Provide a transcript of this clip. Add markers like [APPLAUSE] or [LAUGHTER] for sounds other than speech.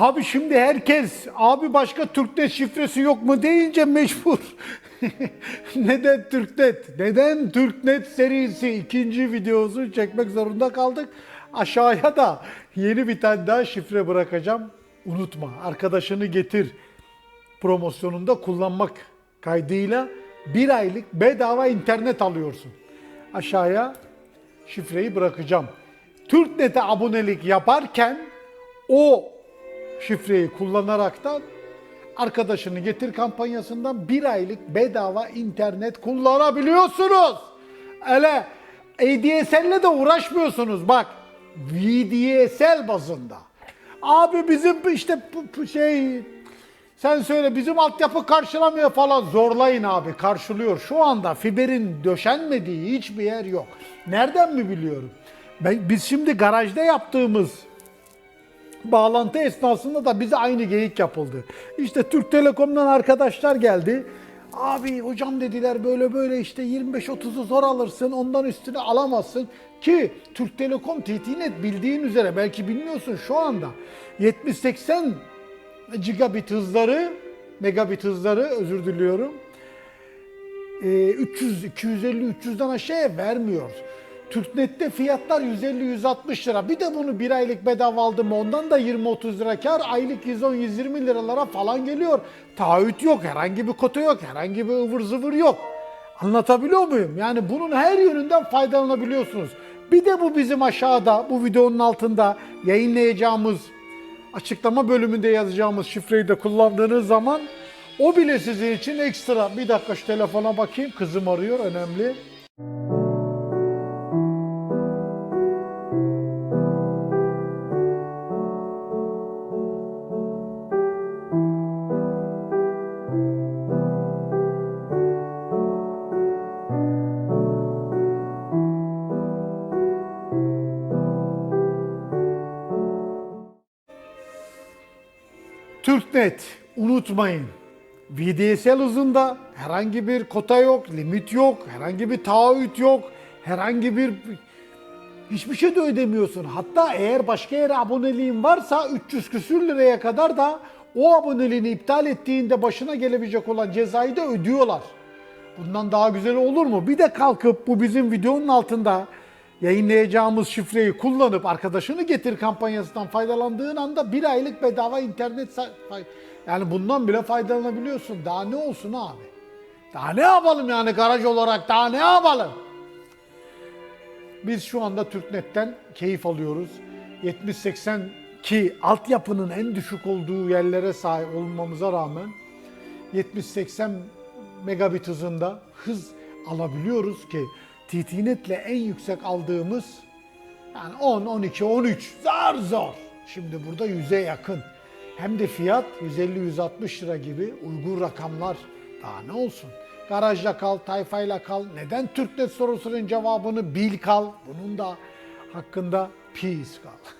Abi şimdi herkes abi başka Türknet şifresi yok mu deyince mecbur. [LAUGHS] Neden Türknet? Neden Türknet serisi ikinci videosu çekmek zorunda kaldık? Aşağıya da yeni bir tane daha şifre bırakacağım. Unutma arkadaşını getir promosyonunda kullanmak kaydıyla bir aylık bedava internet alıyorsun. Aşağıya şifreyi bırakacağım. Türknet'e abonelik yaparken o şifreyi kullanaraktan arkadaşını getir kampanyasından bir aylık bedava internet kullanabiliyorsunuz. Öyle ADSL'le de uğraşmıyorsunuz bak. VDSL bazında. Abi bizim işte bu- şey sen söyle bizim altyapı karşılamıyor falan zorlayın abi karşılıyor. Şu anda fiberin döşenmediği hiçbir yer yok. Nereden mi biliyorum? Ben, biz şimdi garajda yaptığımız bağlantı esnasında da bize aynı geyik yapıldı. İşte Türk Telekom'dan arkadaşlar geldi. Abi hocam dediler böyle böyle işte 25-30'u zor alırsın ondan üstüne alamazsın. Ki Türk Telekom TTNet bildiğin üzere belki bilmiyorsun şu anda 70-80 gigabit hızları, megabit hızları özür diliyorum. Ee, 300, 250, 300'den aşağıya vermiyor. Türknet'te fiyatlar 150-160 lira. Bir de bunu bir aylık bedava aldım ondan da 20-30 lira kar. Aylık 110-120 liralara falan geliyor. Taahhüt yok, herhangi bir kota yok, herhangi bir ıvır zıvır yok. Anlatabiliyor muyum? Yani bunun her yönünden faydalanabiliyorsunuz. Bir de bu bizim aşağıda, bu videonun altında yayınlayacağımız açıklama bölümünde yazacağımız şifreyi de kullandığınız zaman o bile sizin için ekstra. Bir dakika şu telefona bakayım. Kızım arıyor önemli. Türknet unutmayın. VDSL hızında herhangi bir kota yok, limit yok, herhangi bir taahhüt yok, herhangi bir hiçbir şey de ödemiyorsun. Hatta eğer başka yere aboneliğin varsa 300 küsür liraya kadar da o aboneliğini iptal ettiğinde başına gelebilecek olan cezayı da ödüyorlar. Bundan daha güzel olur mu? Bir de kalkıp bu bizim videonun altında yayınlayacağımız şifreyi kullanıp arkadaşını getir kampanyasından faydalandığın anda bir aylık bedava internet yani bundan bile faydalanabiliyorsun. Daha ne olsun abi? Daha ne yapalım yani garaj olarak daha ne yapalım? Biz şu anda Türknet'ten keyif alıyoruz. 70-80 ki altyapının en düşük olduğu yerlere sahip olmamıza rağmen 70-80 megabit hızında hız alabiliyoruz ki TTNet'le en yüksek aldığımız yani 10, 12, 13 zar zor. Şimdi burada 100'e yakın. Hem de fiyat 150-160 lira gibi uygun rakamlar. Daha ne olsun? Garajla kal, tayfayla kal. Neden Türknet sorusunun cevabını bil kal. Bunun da hakkında peace kal. [LAUGHS]